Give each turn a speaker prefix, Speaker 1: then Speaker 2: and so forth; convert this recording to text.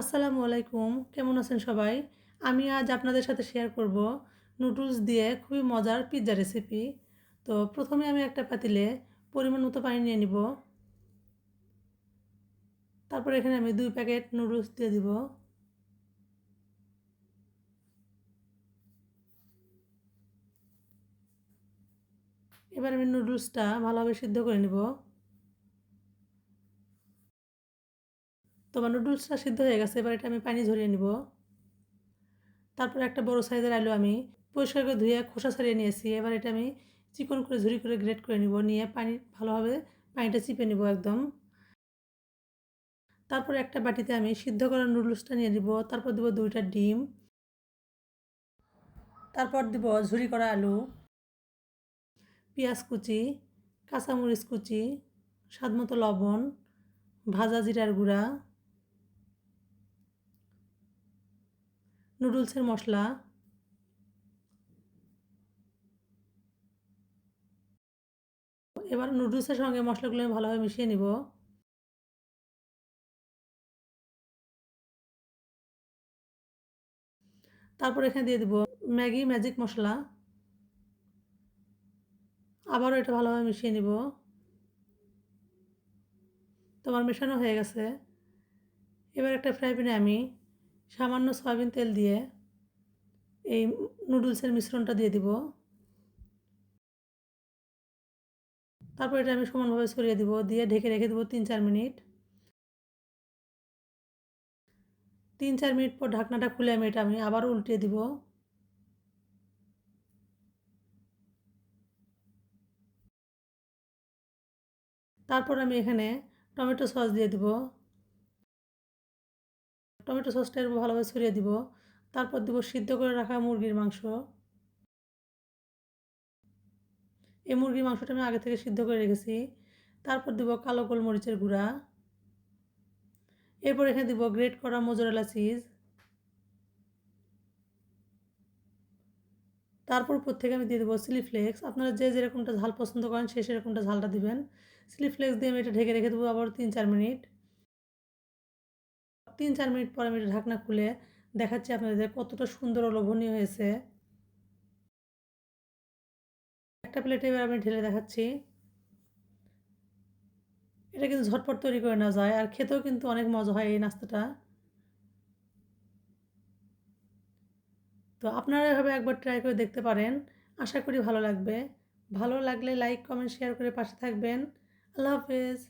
Speaker 1: আসসালামু আলাইকুম। কেমন আছেন সবাই? আমি আজ আপনাদের সাথে শেয়ার করব নুডলস দিয়ে খুবই মজার পিৎজা রেসিপি তো প্রথমে আমি একটা পাতিলে পরিমাণ মতো পানি নিয়ে নিব। তারপর এখানে আমি দুই প্যাকেট নুডলস দিয়ে দিব। এবার আমি নুডলসটা ভালোভাবে সিদ্ধ করে নিব। তোমার নুডলসটা সিদ্ধ হয়ে গেছে, এবার এটা আমি পানি ঝরিয়ে নিব। তারপর একটা বড় সাইজের আলু আমি পরিষ্কার করে ধুয়ে খোসা ছাড়িয়ে নিয়েছি। এবার এটা আমি চিকন করে ঝুরি করে গ্রেট করে নিব, নিয়ে পানি ভালোভাবে পানিটা চিপে নিব একদম। তারপর একটা বাটিতে আমি সিদ্ধ করা নুডলসটা নিয়ে নিব, তারপর দেবো দুইটা ডিম। তারপর দিব ঝুরি করা আলু, পেঁয়াজ কুচি, কাঁচামরিচ কুচি, স্বাদমতো লবণ, ভাজা জিরার গুঁড়া। নুডলসের মশলা। এবার নুডলসের সঙ্গে মশলাগুলো আমি ভালোভাবে মিশিয়ে নিব। তারপর এখানে দিয়ে দেব ম্যাগি ম্যাজিক মশলা। আবারও এটা ভালোভাবে মিশিয়ে নিব। তোমার মেশানো হয়ে গেছে। এবার একটা ফ্রাই প্যানে আমি সামান্য সয়াবিন তেল দিয়ে এই নুডলসের মিশ্রণটা দিয়ে দিব। তারপর এটা আমি সমানভাবে ছড়িয়ে দিব। দিয়ে ঢেকে রেখে দেবো তিন চার মিনিট। তিন চার মিনিট পর ঢাকনাটা খুলে আমি এটা আমি আবার উল্টিয়ে দিব। তারপর আমি এখানে টমেটো সস দিয়ে দিব। টমেটো সসটা এর ভালোভাবে ছড়িয়ে দিব। তারপর দেবো সিদ্ধ করে রাখা মুরগির মাংস। এই মুরগির মাংসটা আমি আগে থেকে সিদ্ধ করে রেখেছি। তারপর দেবো কালো গোলমরিচের গুঁড়া। এরপর এখানে দিব গ্রেট করা মোজরেলা চিজ। তারপর উপর থেকে আমি দিয়ে দেবো চিলি ফ্লেক্স। আপনারা যে যেরকমটা ঝাল পছন্দ করেন সে সেরকমটা ঝালটা দিবেন। চিলি ফ্লেক্স দিয়ে আমি এটা ঢেকে রেখে দেবো আবার তিন চার মিনিট। তিন চার মিনিট পর আমি ঢাকনা খুলে দেখাচ্ছি আপনাদের কতটা সুন্দর ও লোভনীয় হয়েছে। একটা প্লেটে এবার আমি ঢেলে দেখাচ্ছি। এটা কিন্তু ঝটপট তৈরি করে নেওয়া যায়, আর খেতেও কিন্তু অনেক মজা হয় এই নাস্তাটা। তো আপনারা এভাবে একবার ট্রাই করে দেখতে পারেন, আশা করি ভালো লাগবে। ভালো লাগলে লাইক কমেন্ট শেয়ার করে পাশে থাকবেন। আল্লাহ হাফেজ।